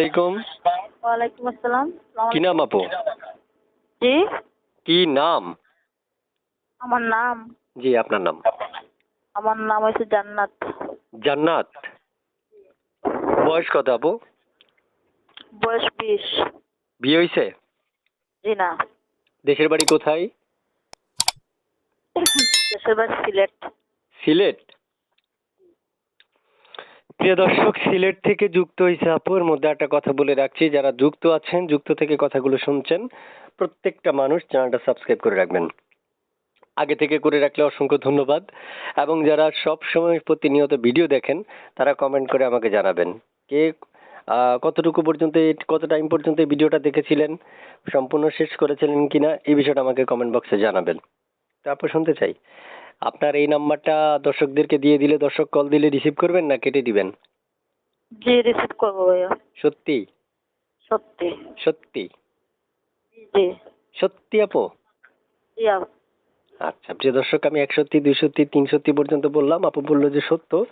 আলাইকুম। ওয়ালাইকুম আসসালাম। কি নাম আপু? জি। কি নাম? আমার নাম। জি আপনার নাম? আমার নাম হচ্ছে জান্নাত। জান্নাত? বয়স কত আপু? বয়স বিশ। বিয়ে হয়েছে জি না। দেশের বাড়ি কোথায়? দেশের বাড়ি সিলেট। সিলেট? প্রিয় দর্শক, সিলেট থেকে যুক্ত হয়েছে আপুর মধ্যে একটা কথা বলে রাখছি, যারা যুক্ত আছেন, যুক্ত থেকে কথাগুলো শুনছেন, প্রত্যেকটা মানুষ চ্যানেলটা সাবস্ক্রাইব করে রাখবেন। আগে থেকে করে রাখলে অসংখ্য ধন্যবাদ। এবং যারা সব সময় প্রতিনিয়ত ভিডিও দেখেন, তারা কমেন্ট করে আমাকে জানাবেন কে কতটুকু পর্যন্ত কত টাইম পর্যন্ত এই ভিডিওটা দেখেছিলেন, সম্পূর্ণ শেষ করেছিলেন কিনা, এই বিষয়টা আমাকে কমেন্ট বক্সে জানাবেন। তারপর শুনতে চাই। আপনার এই নাম্বারটা দর্শকদেরকে দিয়ে দিলে দর্শক কল দিলে রিসিভ করবেন না কেটে দিবেন? জি রিসিভ করব ভাইয়া। সত্যি? সত্যি। সত্যি? জি। সত্যি আপু? জি আপ- আচ্ছা প্রিয় দর্শক আমি এক সত্যি দুই সত্যি তিন সত্যি পর্যন্ত বললাম। আপু বলল যে সত্য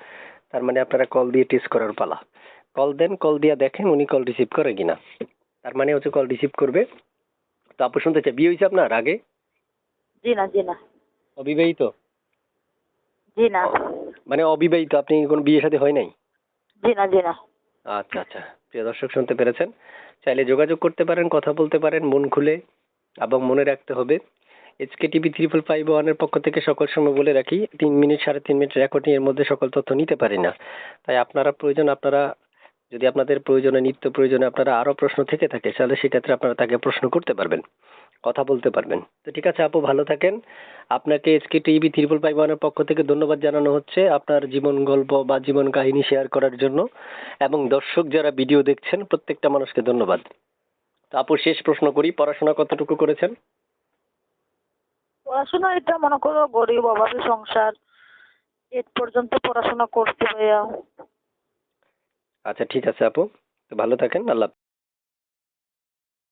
তার মানে আপনারা কল দিয়ে টেস্ট করার পালা। কল দেন কল দিয়ে দেখেন উনি কল রিসিভ করে কিনা। তার মানে হচ্ছে কল রিসিভ করবে। তো আপু শুনতে চাই বিয়ে হয়েছে আপনার আগে? জি না জি না। অবিবাহিত? জি না। মানে অবিবাহিত আপনি কোনো বিয়ে সাথে হয় নাই? জি না জি না। আচ্ছা আচ্ছা। প্রিয় দর্শক শুনতে পেরেছেন? চাইলে যোগাযোগ করতে পারেন কথা বলতে পারেন মন খুলে এবং মনে রাখতে হবে। এইচকে টিভি ত্রিপল ফাইভ ওয়ানের পক্ষ থেকে সকল সময় বলে রাখি তিন মিনিট সাড়ে তিন মিনিট রেকর্ডিং এর মধ্যে সকল তথ্য নিতে পারি না। তাই আপনারা প্রয়োজন আপনারা যদি আপনাদের প্রয়োজনে নিত্য প্রয়োজনে আপনারা আরও প্রশ্ন থেকে থাকে তাহলে সেক্ষেত্রে আপনারা তাকে প্রশ্ন করতে পারবেন। কথা বলতে পারবেন। তো ঠিক আছে আপু ভালো থাকেন। আপনাকে এসকে টিভি ত্রিপল ফাইভ ওয়ানের পক্ষ থেকে ধন্যবাদ জানানো হচ্ছে আপনার জীবন গল্প বা জীবন কাহিনী শেয়ার করার জন্য। এবং দর্শক যারা ভিডিও দেখছেন প্রত্যেকটা মানুষকে ধন্যবাদ। তো আপু শেষ প্রশ্ন করি পড়াশোনা কতটুকু করেছেন? পড়াশোনা এটা মনে করো গরিব অভাবী সংসার এইট পর্যন্ত পড়াশোনা করতে ভাইয়া আচ্ছা ঠিক আছে আপু। তো ভালো থাকেন আল্লাহ।